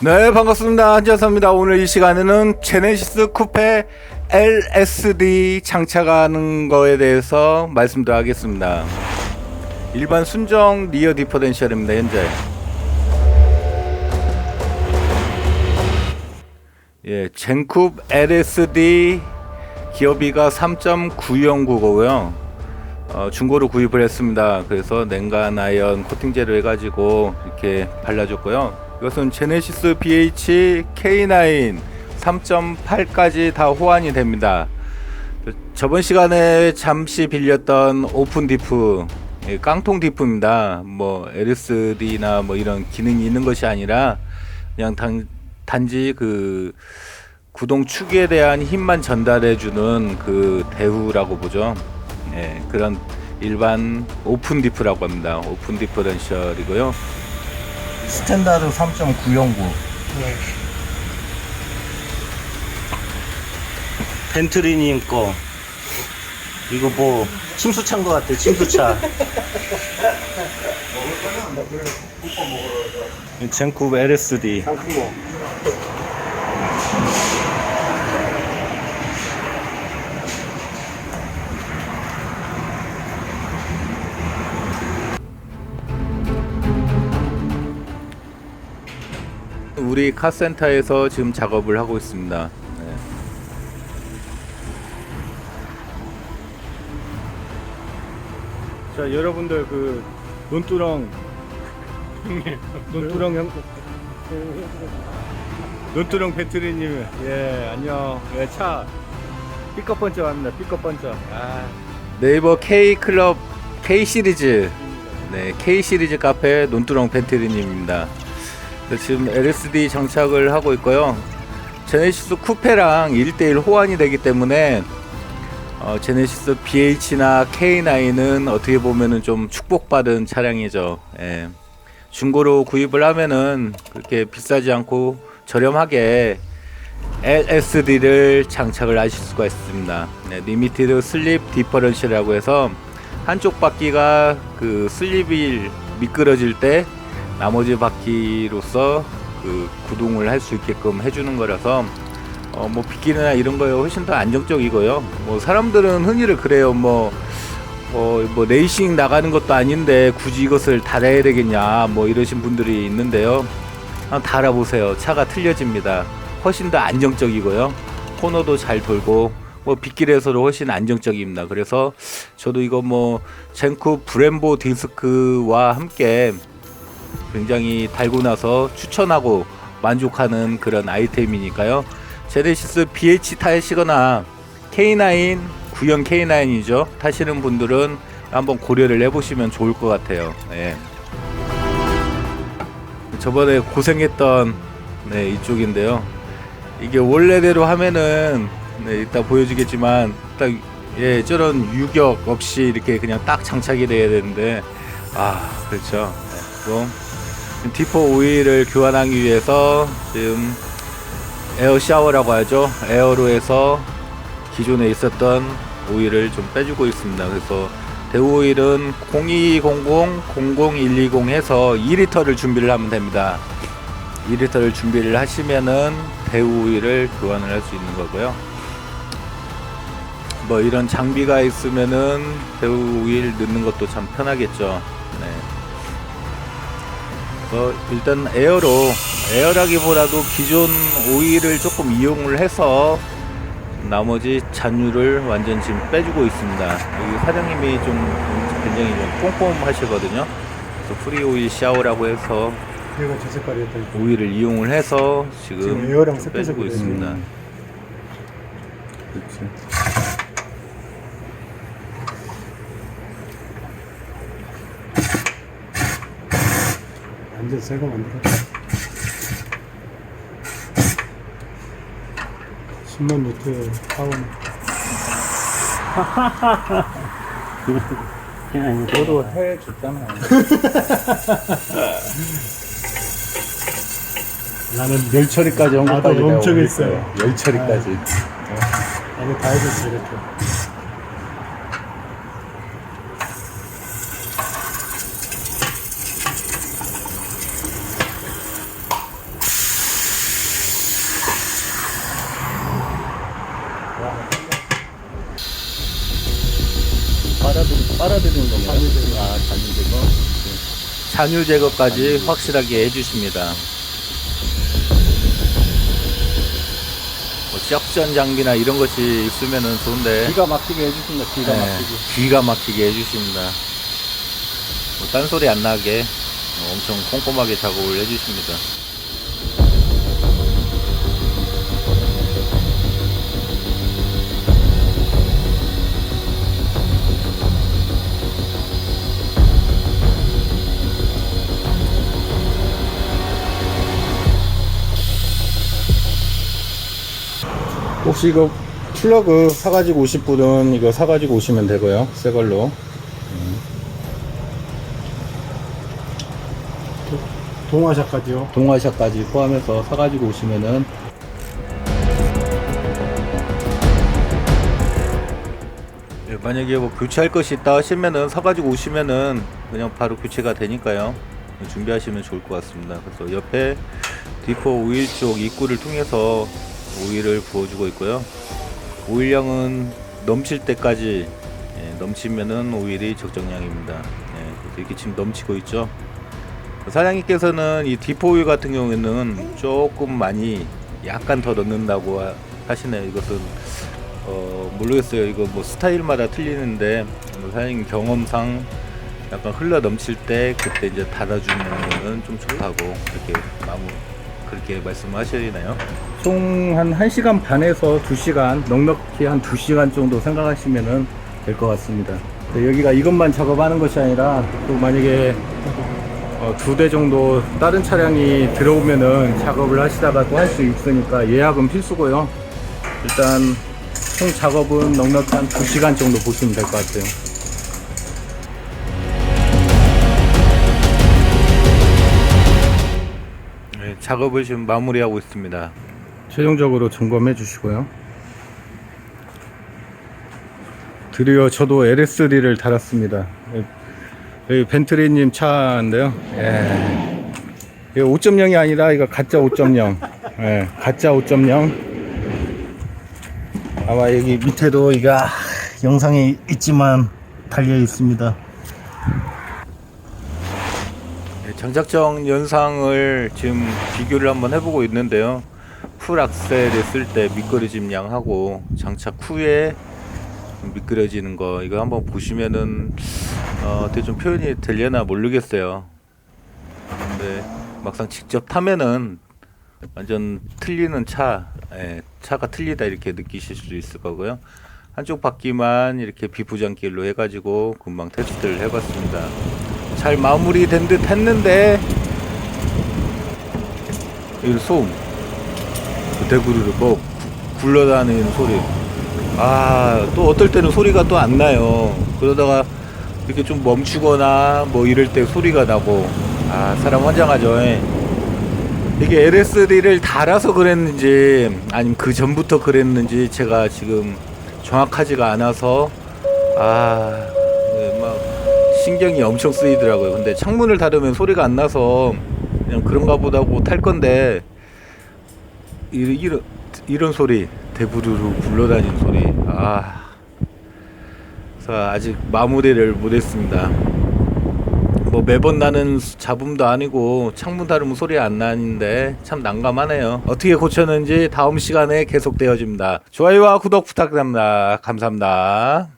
네 반갑습니다. 한지아사입니다. 오늘 이 시간에는 제네시스 쿠페 LSD 장착하는 거에 대해서 말씀도 하겠습니다. 일반 순정 리어 디퍼런셜입니다 현재. 예 젠쿱 LSD 기어비가 3.909고요. 어, 중고로 구입을 했습니다. 그래서 냉간 아이언 코팅제로 해가지고 이렇게 발라줬고요 이것은 제네시스 BH K9 3.8까지 다 호환이 됩니다. 저번 시간에 잠시 빌렸던 오픈 디프 예, 깡통 디프입니다. 뭐 LSD나 뭐 이런 기능이 있는 것이 아니라 그냥 단, 단지 그 구동 축에 대한 힘만 전달해주는 그 대우라고 보죠. 예, 그런 일반 오픈 디프라고 합니다. 오픈 디퍼런셜이고요. 스탠다드 3.909 벤트리님 거 이거 뭐 침수차인 것 같아 침수차. 젠쿠브 LSD 우리 카센터에서 지금 작업을 하고 있습니다. 네. 자 여러분들 그 논두렁. 논두렁 형. 논두렁 배터리님 예 안녕. 예차. 삐꺼 번쩍 합니다. 삐꺼 번쩍 아. 네이버 K 클럽 K 시리즈. 네 K 시리즈 카페 논두렁 팬트리님입니다. 네, 지금 LSD 장착을 하고 있고요. 제네시스 쿠페랑 1대1 호환이 되기 때문에 어, 제네시스 BH나 K9은 어떻게 보면은 좀 축복받은 차량이죠. 예. 중고로 구입을 하면은 그렇게 비싸지 않고 저렴하게 LSD를 장착을 하실 수가 있습니다. 네, 리미티드 슬립 디퍼런셜이라고 해서 한쪽 바퀴가 그 슬립이 미끄러질 때 나머지 바퀴로서 그 구동을 할 수 있게끔 해주는 거라서 어 뭐 빗길이나 이런 거에 훨씬 더 안정적이고요. 뭐 사람들은 흔히를 그래요. 뭐 어, 뭐 레이싱 나가는 것도 아닌데 굳이 이것을 달아야 되겠냐 뭐 이러신 분들이 있는데요. 한번 달아보세요. 차가 틀려집니다. 훨씬 더 안정적이고요. 코너도 잘 돌고 뭐 빗길에서도 훨씬 안정적입니다. 그래서 저도 이거 뭐 젠쿠 브렘보 디스크와 함께 굉장히 달고 나서 추천하고 만족하는 그런 아이템이니까요. 제네시스 BH 타시거나 K9 구형 K9이죠. 타시는 분들은 한번 고려를 해보시면 좋을 것 같아요. 예. 저번에 고생했던 네, 이쪽인데요. 이게 원래대로 하면은 네, 이따 보여주겠지만 딱 예, 저런 유격 없이 이렇게 그냥 딱 장착이 돼야 되는데 아 그렇죠. 네, 좀 D4 오일을 교환하기 위해서 지금 에어 샤워라고 하죠. 에어로 해서 기존에 있었던 오일을 좀 빼주고 있습니다. 그래서 대우 오일은 0200, 00120 해서 2리터를 준비를 하면 됩니다. 2리터를 준비를 하시면은 대우 오일을 교환을 할 수 있는 거고요. 뭐 이런 장비가 있으면은 대우 오일 넣는 것도 참 편하겠죠. 네. 어, 일단 에어로 에어라기보다도 기존 오일을 조금 이용을 해서 나머지 잔유를 완전 지금 빼주고 있습니다. 여기 사장님이 좀 굉장히 좀 꼼꼼하시거든요. 그래서 프리 오일 샤워라고 해서 얘가 저. 오일을 이용을 해서 지금, 지금 에어랑 섞여서 빼주고 그래요. 있습니다. 음. 그렇지 완전 새거 만들었다 10만 노트 파운 그냥 이거 저도 해줬잖아요. 나는 열 처리까지 한 나도 것까지 엄청 했어요. 열 처리까지. 나는 다 해줬어 이렇게 빨아들이는 건가요? 잔유 제거. 아, 잔유 제거. 잔유 제거까지 확실하게 해주십니다. 뭐 섹션 장비나 이런 것이 있으면은 좋은데 기가 막히게 해주신다. 기가 네, 막히게. 기가 막히게 해주십니다. 뭐 딴소리 안 나게 뭐 엄청 꼼꼼하게 작업을 해주십니다. 혹시 이거 플러그 사가지고 오실 분은 이거 사가지고 오시면 되고요. 새 걸로. 동화샷까지요? 동화샷까지 포함해서 사가지고 오시면은 예, 만약에 뭐 교체할 것이 있다 하시면은 사가지고 오시면은 그냥 바로 교체가 되니까요. 준비하시면 좋을 것 같습니다. 그래서 옆에 디포 오일 쪽 입구를 통해서 오일을 부어주고 있고요. 오일량은 넘칠 때까지 예, 넘치면은 오일이 적정량입니다. 예, 이렇게 지금 넘치고 있죠. 사장님께서는 이 디포 오일 같은 경우에는 조금 많이 약간 더 넣는다고 하- 하시네요. 이것은 어 모르겠어요. 이거 뭐 스타일마다 틀리는데 뭐 사장님 경험상 약간 흘러 넘칠 때 그때 이제 닫아주는 거는 좀 좋다고 그렇게 마무 그렇게 말씀하시나요? 총 한 1시간 반에서 2시간 넉넉히 한 2시간 정도 생각하시면은 될것 같습니다. 네, 여기가 이것만 작업하는 것이 아니라 또 만약에 어, 두대 정도 다른 차량이 들어오면은 작업을 하시다가 또 할 수 있으니까 예약은 필수고요. 일단 총 작업은 넉넉히 한 2시간 정도 보시면 될 것 같아요. 작업을 지금 마무리하고 있습니다. 최종적으로 점검해 주시고요. 드디어 저도 LS3를 달았습니다. 여기 벤트리님 차인데요. 예. 이거 5.0이 아니라 이거 가짜 5.0. 예, 가짜 5.0. 아마 여기 밑에도 이거 영상에 있지만 달려 있습니다. 네, 장착정 연상을 지금 비교를 한번 해보고 있는데요. 풀 악셀 했을 때 미끄러짐 양하고 장착 후에 미끄러지는 거 이거 한번 보시면은 어, 어떻게 좀 표현이 되려나 모르겠어요. 근데 막상 직접 타면은 완전 틀리는 차, 예, 차가 틀리다 이렇게 느끼실 수 있을 거고요. 한쪽 바퀴만 이렇게 비포장길로 해가지고 금방 테스트를 해봤습니다. 잘 마무리된 듯 했는데 이 소음 대구르르 뭐 구- 굴러다니는 소리. 아 또 어떨 때는 소리가 또 안 나요. 그러다가 이렇게 좀 멈추거나 뭐 이럴 때 소리가 나고. 아 사람 환장하죠. 예. 이게 LSD를 달아서 그랬는지 아니면 그 전부터 그랬는지 제가 지금 정확하지가 않아서 아, 신경이 엄청 쓰이더라고요. 근데 창문을 닫으면 소리가 안 나서 그냥 그런가 보다고 탈 건데 이, 이런 이런 소리 대부르르 굴러다니는 소리 아, 그래서 아직 마무리를 못했습니다. 뭐 매번 나는 잡음도 아니고 창문 닫으면 소리 안 나는데 참 난감하네요. 어떻게 고쳤는지 다음 시간에 계속 되어집니다. 좋아요와 구독 부탁드립니다. 감사합니다.